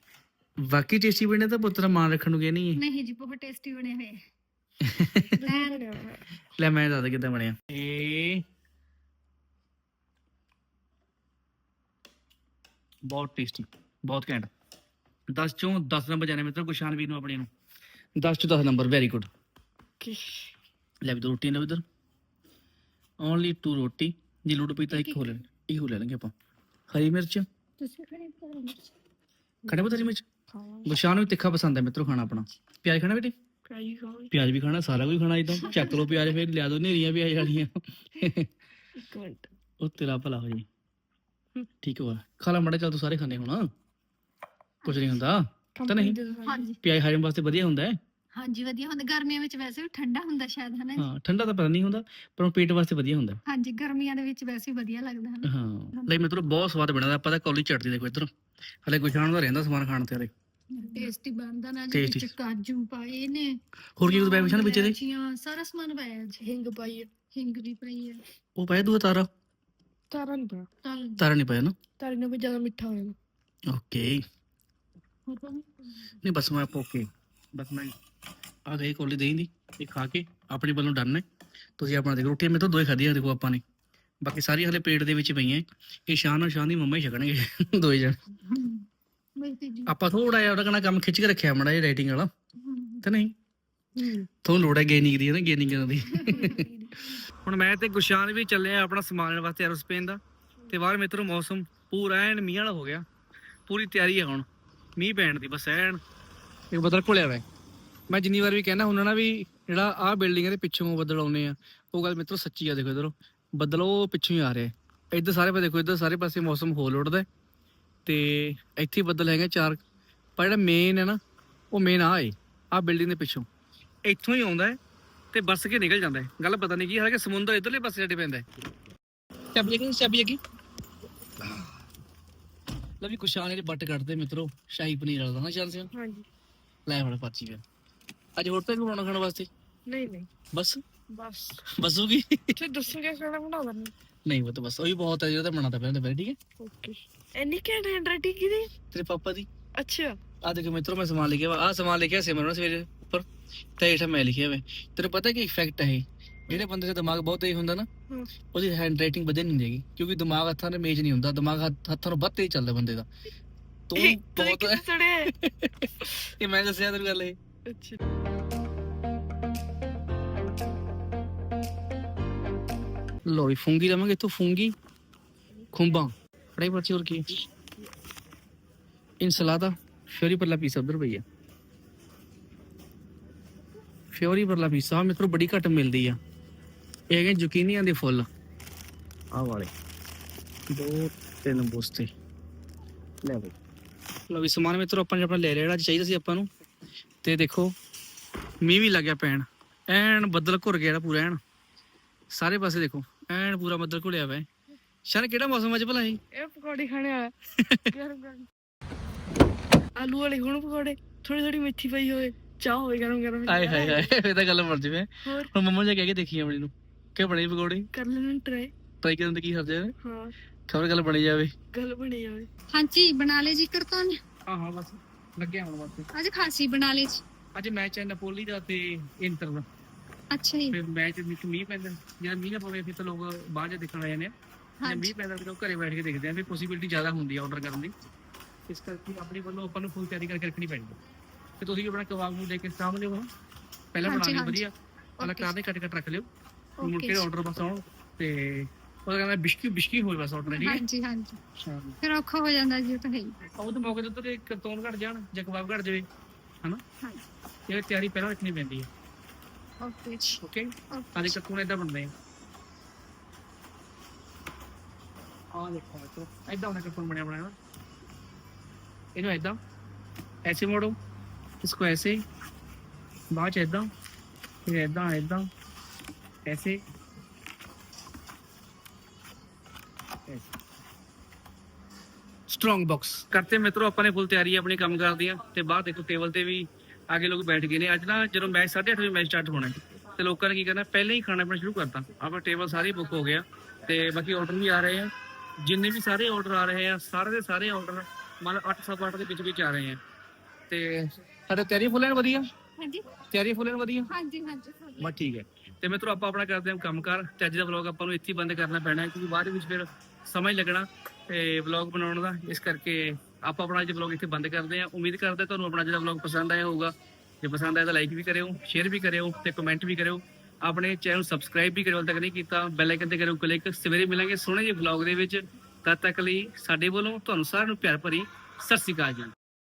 ਬਾਕੀ ਟੇਸਟੀ ਬਣਿਆ ਤਾਂ ਪੁੱਤਰ ਮਾਨ ਰੱਖਣ ਨੂੰ ਗਏ ਨਹੀਂ ਨਹੀਂ ਜੀ ਬਹੁਤ ਟੇਸਟੀ ਬਣੇ ਹੋਏ ਲੈ ਲੈ ਮੈਂ ਦੱਸਦਾ ਕਿੱਦਾਂ ਬਣਿਆ। ਇਹ ਬਹੁਤ ਟੇਸਟੀ ਬਹੁਤ ਘੈਂਟ। 10 ਚੋਂ 10 ਨੰਬਰ ਜਾਣੇ ਮਿੱਤਰ ਗੁਸ਼ਾਨ ਵੀਰ ਨੂੰ ਆਪਣੇ ਨੂੰ। 10 ਚੋਂ 10 ਨੰਬਰ ਵੈਰੀ ਗੁੱਡ ਲੈ ਵੀ ਦੋ ਰੋਟੀਆਂ ਲੈ ਇਧਰ ਓਨਲੀ ਟੂ ਰੋਟੀ ਜੇ ਲੋੜ ਪਈ ਤਾਂ ਇੱਕ ਹੋ ਲੈਣ ਇੱਕ ਹੋ ਲੈ ਲਾਂਗੇ ਆਪਾਂ। ਹਰੀ ਮਿਰਚ। ਤੁਸੀਂ ਖੜੇ ਖੜੇ ਪਤਾ ਹਰੀ ਮਿਰਚ? ਖਾਵਾਂਗੇ। ਗੁਸ਼ਾਨ ਨੂੰ ਤਿੱਖਾ ਪਸੰਦ ਹੈ ਮਿੱਤਰੋ ਖਾਣਾ ਆਪਣਾ। ਪਿਆਜ਼ ਖਾਣਾ ਬੇਟੇ? ਪਿਆਜ਼ ਵੀ ਖਾਣਾ ਸਾਰਾ ਕੁਝ ਖਾਣਾ ਇਦਾਂ। ਚੱਕ ਲਓ ਪਿਆਜ਼ ਫਿਰ ਲਿਆ ਦੋ ਨੇਰੀਆਂ ਪਿਆਜ਼ ਵਾਲੀਆਂ। ਇੱਕ ਮਿੰਟ। ਉਹ ਤੇਰਾ ਭਲਾ ਹੋ ਜੀ। ਠੀਕ ਹੋਆ। ਖਾ ਲਾ ਮੜਾ ਚੱਲ ਤੂੰ ਸਾਰੇ ਖਾਣੇ ਹੁਣ। ਕੁਝ ਨਹੀਂ ਹੁੰਦਾ। ਤਾਂ ਨਹੀਂ। ਹਾਂਜੀ। ਪਿਆਜ਼ ਹਜਮ ਵਾਸਤੇ ਵਧੀਆ ਹੁੰਦਾ ਹੈ। ਹਾਂਜੀ ਵਧੀਆ ਹੁੰਦਾ। ਗਰਮੀਆਂ ਵਿੱਚ ਵੈਸੇ ਵੀ ਠੰਡਾ ਹੁੰਦਾ ਸ਼ਾਇਦ ਹਨਾ ਜੀ? ਹਾਂ ਠੰਡਾ ਤਾਂ ਪਤਾ ਨਹੀਂ ਹੁੰਦਾ ਪਰ ਉਹ ਪੇਟ ਵਾਸਤੇ ਵਧੀਆ ਹੁੰਦਾ। ਹਾਂਜੀ ਗਰਮੀਆਂ ਦੇ ਵਿੱਚ ਵੈਸੇ ਹੀ ਵਧੀਆ ਲੱਗਦਾ ਹਨਾ? ਹਾਂ ਲਈ ਮਿੱਤਰੋ ਬਹੁਤ ਸਵਾਦ ਬਣਦਾ ਆਪਾਂ ਤਾਂ ਕੌਲੀ ਚਟਦੀ ਦੇਖੋ ਇੱਧਰ। ਹਲੇ ਗੁਸ਼ਾਨ ਦਾ ਰਹਿੰਦਾ ਸਮਾਨ ਖਾਣ ਤੇ ਹਲੇ। ਟੇਸਟੀ ਬਣਦਾ ਨਾ ਜੀ Tasty। ਵਿੱਚ ਕਾਜੂ ਪਾਏ ਨੇ ਹੋਰ ਕੀ ਕੁਝ ਪਾਇਆ ਗੁਸ਼ਾਨ ਵਿੱਚ ਇਹਦੇ? ਇਲਾਇਚੀਆਂ, ਸਾਰਾ ਸਮਾਨ ਪਾਇਆ ਜੀ। ਹਿੰਗ ਪਾਈ ਹੈ ਹਿੰਗ ਵੀ ਪਾਈ ਹੈ ਉਹ ਪਾਇਆ ਦੂਆ ਤਾਰਾ? ਤਾਰਾ ਨਹੀਂ ਪਾਇਆ। ਤਾਰਾ ਤਾਰਾ ਨਹੀਂ ਪਾਇਆ ਨਾ? ਤਾਰੇ ਨੂੰ ਵੀ ਜ਼ਿਆਦਾ ਮਿੱਠਾ ਹੋ ਓਕੇ। ਹੋਰ ਨਹੀਂ ਬਸ ਮੈਂ ਓਕੇ। ਬਸ ਮੈਂ ਆ ਗਈ ਕੋਲੀ ਦੇਈ ਦੀ ਇਹ ਖਾ ਕੇ ਆਪਣੇ ਵੱਲੋਂ ਡਨ ਹੈ ਤੁਸੀਂ ਆਪਣਾ ਦੇਖੋ ਰੋਟੀਆਂ ਮੇਰੇ ਤੋਂ ਦੋ ਹੀ ਖਾਧੀਆਂ ਦੇਖੋ ਆਪਾਂ ਨੇ। ਬਾਕੀ ਸਾਰੀਆਂ ਹਲੇ ਪੇਟ ਦੇ ਵਿੱਚ ਪਈਆਂ ਇਹ ਸ਼ਾਨ ਔਰ ਸ਼ਾਨ ਦੀ ਮੰਮਾ ਹੀ ਛਕਣਗੇ ਦੋਏ ਜਣ। ਆਪਾਂ ਥੋੜਾ ਜਿਹਾ ਉਹਦਾ ਕਹਣਾ ਕੰਮ ਖਿੱਚ ਕੇ ਰੱਖਿਆ ਮੜਾ ਜਿਹਾ ਰਾਈਟਿੰਗ ਵਾਲਾ। ਤੇ ਨਹੀਂ? ਤੁਹਾਨੂੰ ਲੋੜ ਹੈ ਗੇਨਿੰਗ ਦੀ ਨਾ ਗੇਨਿੰਗ ਕਰਨ ਦੀ। ਹੁਣ ਮੈਂ ਤੇ ਗੁਸ਼ਾਨ ਵੀ ਚੱਲੇ ਆ ਆਪਣਾ ਸਮਾਨ ਲੈਣ ਵਾਸਤੇ ਐਰੋਸਪੇਨ ਦਾ। ਤੇ ਬਾਹਰ ਮਿੱਤਰੋ ਮੌਸਮ ਪੂਰਾ ਐਨ ਮੀਂਹ ਵਾਲਾ ਹੋ ਗਿਆ। ਪੂਰੀ ਤਿਆਰੀ ਹੈ ਹੁਣ। ਮੀਂਹ ਪੈਣ ਦੀ ਬਸ ਐਨ ਇੱਕ ਬੱਦਲ ਘੁਲਿਆ ਵਾ। ਮੈਂ ਜਿੰਨੀ ਵਾਰ ਵੀ ਕਹਿਣਾ ਹੁੰਦਾ ਨਾ ਵੀ ਜਿਹੜਾ ਆਹ ਬਿਲਡਿੰਗ ਦੇ ਪਿੱਛੋਂ ਬੱਦਲ ਆਉਨੇ ਆ। ਉਹ ਗੱਲ ਮਿੱਤਰੋ ਸੱਚੀ ਆ ਦੇਖੋ ਇਧਰੋਂ। ਬੱਦਲ ਉਹ ਪਿੱਛੋਂ ਹੀ ਆ ਰਿਹਾ। ਹੈ। ਇੱਧਰ ਸਾਰੇ ਪਾਸੇ ਦੇਖੋ, ਇੱਧਰ ਸਾਰੇ ਪਾਸੇ ਮੌਸਮ ਹੋ ਲੋੜਦਾ ਹੈ। ਤੇ ਇੱਥੇ ਬੱਦਲ ਹੈਗੇ ਚਾਰ। ਪਰ ਜਿਹੜਾ ਮੇਨ ਹੈ ਨਾ, ਉਹ ਮੇਨ ਆ ਏ ਆਹ ਬਿਲਡਿੰਗ ਦੇ ਪਿੱਛੋਂ। ਇੱਥੋਂ ਹੀ ਆਉਂਦਾ ਹੈ ਤੇ ਬੱਸ ਕੇ ਨਿਕਲ ਜਾਂਦਾ ਹੈ। ਗੱਲ ਪਤਾ ਨਹੀਂ ਕੀ, ਹਾਲਾਂਕਿ ਸਮੁੰਦਰ ਇਧਰਲੇ ਪਾਸੇ ਛੱਡੇ ਪੈਂਦਾ ਹੈ। ਚਾਬੀ ਅੱਗੇ ਚਾਬੀ ਅੱਗੇ। ਲੈ ਵੀ ਕੁਸ਼ਾਨ ਇਹਦੇ ਬੱਟ ਕੱਢਦੇ ਮਿੱਤਰੋ, ਸ਼ਾਹੀ ਪਨੀਰ ਵਾਲਾ, ਨਾ ਚੱਲ ਸਿਆ ਹਾਂਜੀ। ਲੈ ਹੁਣ ਪਾਚੀ ਫਿਰ। ਅੱਜ ਹੋਰ ਤਾਂ ਬਣਾਉਣਾ ਖਾਣ ਵਾਸਤੇ? ਨਹੀਂ ਨਹੀਂ। ਬਸ? ਬਸ। ਬਸੂਗੀ? ਤੇ ਦੱਸੋਗੇ ਖਾਣਾ ਬਣਾ ਲੈਣਾ ਨਹੀਂ ਉਹ ਤਾਂ ਬਸ ਉਹੀ ਬਹੁਤ ਹੈ ਜਿਹੜਾ ਤਾਂ ਬਣਾਤਾ ਪਹਿਲਾਂ ਤਾਂ ਠੀਕ ਹੈ? ਓਕੇ। ਐਨੀ ਕਿਹੜਾ ਹੈਂਡਰਾਈਟਿੰਗ ਕਿਹਦੀ? ਤੇਰੇ ਪਾਪਾ ਦੀ। ਅੱਛਾ। ਆ ਦੇਖੋ ਮਿੱਤਰੋ ਮੈਂ ਸਮਾਨ ਲਿਖਿਆ ਆ ਸਮਾਨ ਲਿਖਿਆ ਸਿਮਰਨ ਨੇ ਸਵੇਰੇ ਉੱਪਰ ਤੇ ਹੇਠਾਂ ਮੈਂ ਲਿਖਿਆ ਵਾ। ਤੈਨੂੰ ਪਤਾ ਕੀ ਇਫੈਕਟ ਹੈ ਇਹ? ਜਿਹੜੇ ਬੰਦੇ ਦਾ ਦਿਮਾਗ ਬਹੁਤ ਤੇਜ਼ ਹੁੰਦਾ ਨਾ ਹਮ। ਉਹਦੀ ਹੈਂਡਰਾਈਟਿੰਗ ਵਧੀਆ ਨਹੀਂ ਹੁੰਦੀ ਕਿਉਂਕਿ ਦਿਮਾਗ ਹੱਥਾਂ ਦੇ ਮੇਜ ਨਹੀਂ ਹੁੰਦਾ ਦਿਮਾਗ ਹੱਥ- ਹੱਥਾਂ ਨੂੰ ਵੱਧ ਤੇਜ਼ ਚੱਲਦਾ ਬੰਦੇ ਦਾ। ਤੂੰ ਬਹੁਤ ਸੜੇ ਇਹ ਮੈਂ ਦੱਸਿਆ ਤੈਨੂੰ ਗੱਲ ਇਹ ਅੱਛਾ ਲੋ ਵੀ ਫੂੰਗੀ ਲਵਾਂਗੇ ਤੂੰ ਫੂੰਗੀ ਖੁੰਬਾਂ ਫੜਾਈ ਪਰਚੀ ਹੋਰ ਕੀ ਇਨਸਲਾਦਾ ਫਿਓਰੀ ਪਰ ਲਾ ਪੀਸਾ ਉਧਰ ਭਈਆ ਫਿਓਰੀ ਪਰ ਲਾ ਪੀਸਾ ਮਿੱਤਰੋ ਬੜੀ ਘੱਟ ਮਿਲਦੀ ਆ ਇਹ ਹੈਗੇ ਜ਼ੁਕੀਨੀਆਂ ਦੇ ਫੁੱਲ ਆਹ ਵਾਲੇ ਦੋ ਤਿੰਨ ਬੋਸਤੇ ਲੈ ਬਈ ਲੋ ਵੀ ਸਮਾਨ ਮਿੱਤਰੋ ਆਪਾਂ ਨੇ ਆਪਣਾ ਲੈ ਲਿਆ ਜਿਹੜਾ ਚਾਹੀਦਾ ਸੀ ਆਪਾਂ ਨੂੰ। ਤੇ ਦੇਖੋ ਮੀਂਹ ਵੀ ਲੱਗਿਆ ਪੈਣ। ਐਨ ਬੱਦਲ ਘੁਰ ਗਿਆ ਜਿਹੜਾ ਪੂਰਾ ਐਨ। ਸਾਰੇ ਪਾਸੇ ਦੇਖੋ ਐਨ ਪੂਰਾ ਬੱਦਲ ਘੁਲਿਆ ਹੋਇਆ ਸ਼ਾਨ ਕਿਹੜਾ ਮੌਸਮ ਅੱਜ ਭਲਾ ਇਹ ਇਹ ਪਕੌੜੇ ਖਾਣੇ ਵਾਲਾ ਗਰਮ ਗਰਮ। ਆਲੂ ਵਾਲੇ ਹੁਣ ਪਕੌੜੇ ਥੋੜੀ ਥੋੜੀ ਮਿੱਠੀ ਪਈ ਹੋਵੇ ਚਾਹ ਹੋਵੇ ਗਰਮ ਗਰਮ। ਆਏ ਹਾਏ ਹਾਏ ਇਹ ਤਾਂ ਗੱਲ ਮਰ ਜਵੇ। ਹੋਰ? ਹੁਣ ਮੰਮਾ ਜੀ ਕਹਿ ਕੇ ਦੇਖੀ ਆਪਣੀ ਨੂੰ ਕਿ ਬਣੇ ਪਕੌੜੇ? ਕਰ ਲੈਣਾ ਟਰਾਈ ਟਰਾਈ ਕਰਨ ਦੇ ਕੀ ਹਰਜ ਹੈ? ਹਾਂ। ਖਬਰ ਗੱਲ ਬਣੀ ਜਾਵੇ। ਗੱਲ ਬਣੀ ਜਾਵੇ। ਹਾਂਜੀ ਬਣਾ ਲੈ ਜੀ ਕਰਤਨ। ਹਾਂ ਹਾਂ ਬਸ ਲੱਗਿਆ ਹੁਣ ਬਸ। ਅੱਜ ਖਾਸੀ ਬਣਾ ਲੈ ਜੀ। ਅੱਜ ਮੈਚ ਹੈ ਨਪੋਲੀ ਦਾ ਤੇ ਇੰਟਰ ਦਾ। ਅੱਛਾ ਜੀ। ਫਿਰ ਮੈਚ ਵਿੱਚ ਮੀਂਹ ਪੈਂਦਾ। ਜਾਂ ਮੀਂਹ ਨਾ ਪਵੇ ਫਿਰ ਤਾਂ ਲੋਕ ਬਾਹਰ ਜਾ ਦੇਖਣ ਆ ਜਾਂਦੇ ਆ। ਜੇ ਹਾਂਜੀ। ਮੀਂਹ ਪੈਂਦਾ ਫਿਰ ਉਹ ਘਰੇ ਬੈਠ ਕੇ ਦੇਖਦੇ ਆ ਫਿਰ ਪੋਸੀਬਿਲਿਟੀ ਜ਼ਿਆਦਾ ਹੁੰਦੀ ਆ ਆਰਡਰ ਕਰਨ ਦੀ। ਇਸ ਕਰਕੇ ਆਪਣੀ ਵੱਲੋਂ ਆਪਾਂ ਨੂੰ ਫੁੱਲ ਤਿਆਰੀ ਕਰਕੇ ਰੱਖਣੀ ਪੈਂਦੀ। ਹੈ ਤੇ ਤੁਸੀਂ ਆਪਣਾ ਕਬਾਬ ਨੂੰ ਦੇ ਕੇ ਸਾਹਮਣੇ ਹੋ। ਪਹਿਲਾਂ ਬਣਾ ਹਾਂਜੀ। ਵਧੀਆ। ਪਹਿਲਾਂ Okay ਕੱਟ ਕੱਟ ਰੱਖ ਲਿਓ। ਮੁੜ ਕੇ ਆਰਡਰ ਬਸ ਆਉਣ। ਤੇ ਉਹ ਕਹਿੰਦਾ ਬਿਸ਼ਕੀ ਬਿਸ਼ਕੀ ਹੋਈ ਬਸ ਆਊਟ ਮੇਰੀ ਹਾਂਜੀ ਹਾਂਜੀ। ਫਿਰ ਔਖਾ ਹੋ ਜਾਂਦਾ ਜੀ ਤਾਂ ਹੈ ਉਹ ਤਾਂ ਮੌਕੇ ਦੇ ਉੱਤੇ ਕਰਤੋਨ ਘੜ ਜਾਣ ਜਾਂ ਕਬਾਬ ਘੜ ਜਾਵੇ ਹਨਾ? ਹਾਂਜੀ। ਇਹ ਤਿਆਰੀ ਪਹਿਲਾਂ ਰੱਖਣੀ ਪੈਂਦੀ ਹੈ। ਓਕੇ ਜੀ। ਓਕੇ? ਓਕੇ ਸਾਰੇ ਕਰਤੋਨ ਇਦਾਂ ਬਣਦੇ ਆਹ ਦੇਖੋ ਇਤੋਂ ਇਦਾਂ ਉਹਨਾਂ ਬਣਿਆ ਬਣਾਇਆ ਇਹਨੂੰ ਇਦਾਂ ਐਸੇ ਮੋੜੋ ਇਸਕੋ ਐਸੇ ਬਾਅਦ ਚ ਇਦਾਂ ਫਿਰ ਇਦਾਂ ਇਦਾਂ ਐਸੇ। ਸਟਰੋਂਗ ਬਾਕਸ ਕਰਤੇ ਮਿੱਤਰੋ ਆਪਾਂ ਨੇ ਫੁੱਲ ਤਿਆਰੀ ਆਪਣੀ ਕੰਮ ਕਰਦੀਆਂ ਤੇ ਬਾਹਰ ਦੇਖੋ ਟੇਬਲ ਤੇ ਵੀ ਆਗੇ ਲੋਕ ਬੈਠ ਗਏ ਨੇ। ਅੱਜ ਨਾ ਜਦੋਂ ਮੈਚ 8:30 ਵਜੇ ਮੈਚ ਸਟਾਰਟ ਹੋਣਾ ਹੈ ਤੇ ਲੋਕਾਂ ਨੇ ਕੀ ਕਰਨਾ ਪਹਿਲਾਂ ਹੀ ਖਾਣਾ ਪੀਣਾ ਸ਼ੁਰੂ ਕਰਤਾ। ਆਪਣਾ ਟੇਬਲ ਸਾਰੇ ਬੁੱਕ ਹੋ ਗਿਆ ਤੇ ਬਾਕੀ ਆਰਡਰ ਵੀ ਆ ਰਹੇ ਆ। ਜਿੰਨੇ ਵੀ ਸਾਰੇ ਆਰਡਰ ਆ ਰਹੇ ਆ ਸਾਰੇ ਦੇ ਸਾਰੇ ਆਰਡਰ ਮੰਨ ਲਓ 8 ਸਵਾ 8 ਦੇ ਵਿੱਚ ਵਿੱਚ ਆ ਰਹੇ ਆ। ਤੇ ਸਾਡੇ ਤਿਆਰੀ ਫੁੱਲ ਐਨ ਵਧੀਆ? ਹਾਂਜੀ। ਤਿਆਰੀ ਫੁੱਲ ਐਨ ਵਧੀਆ? ਹਾਂਜੀ ਹਾਂਜੀ ਬਸ ਠੀਕ ਹੈ। ਤੇ ਮਿੱਤਰੋ ਆਪਾਂ ਆਪਣਾ ਕਰਦੇ ਹਾਂ ਕੰਮਕਾਰ। ਤੇ ਅੱਜ ਦਾ ਵਲੌਗ ਆਪਾਂ ਨੂੰ ਇੱਥੇ ਹੀ ਬੰਦ ਕਰਨਾ ਪੈਣਾ ਹੈ ਕਿਉਂਕਿ ਬਾਅਦ ਵਿੱਚ ਫਿਰ ਸਮਾਂ ਹੀ ਲੱਗਣਾ। ਤੇ ਵਲੌਗ ਬਣਾਉਣ ਦਾ। ਇਸ ਕਰਕੇ ਆਪਾਂ ਆਪਣਾ ਅੱਜ ਵਲੌਗ ਇੱਥੇ ਬੰਦ ਕਰਦੇ ਹਾਂ। ਉਮੀਦ ਕਰਦੇ ਹਾਂ ਤੁਹਾਨੂੰ ਆਪਣਾ ਜਿਹੜਾ ਦਾ ਵਲੌਗ ਪਸੰਦ ਆਇਆ ਹੋਊਗਾ। ਜੇ ਪਸੰਦ ਆਇਆ ਤਾਂ ਲਾਈਕ ਵੀ ਕਰਿਓ ਸ਼ੇਅਰ ਵੀ ਕਰਿਓ ਤੇ ਕਮੈਂਟ ਵੀ ਕਰਿਓ। ਆਪਣੇ ਚੈਨਲ ਨੂੰ ਸਬਸਕ੍ਰਾਈਬ ਵੀ ਕਰਿਓ, ਹਾਲੇ ਤੱਕ ਨਹੀਂ ਕੀਤਾ। ਬੈਲ ਆਈਕਨ ਤੇ ਕਰਿਓ ਕਲਿੱਕ ਸਵੇਰੇ ਮਿਲਾਂਗੇ ਸੋਹਣੇ ਜਿਹੇ ਵਲੌਗ ਦੇ ਵਿੱਚ। ਤਦ ਤੱਕ ਲਈ ਸਾਡੇ ਵੱਲੋਂ ਤੁਹਾਨੂੰ ਸਾਰਿਆਂ ਨੂੰ ਪਿਆਰ ਭਰੀ ਸਤਿ ਸ਼੍ਰੀ ਅਕਾਲ ਜੀ।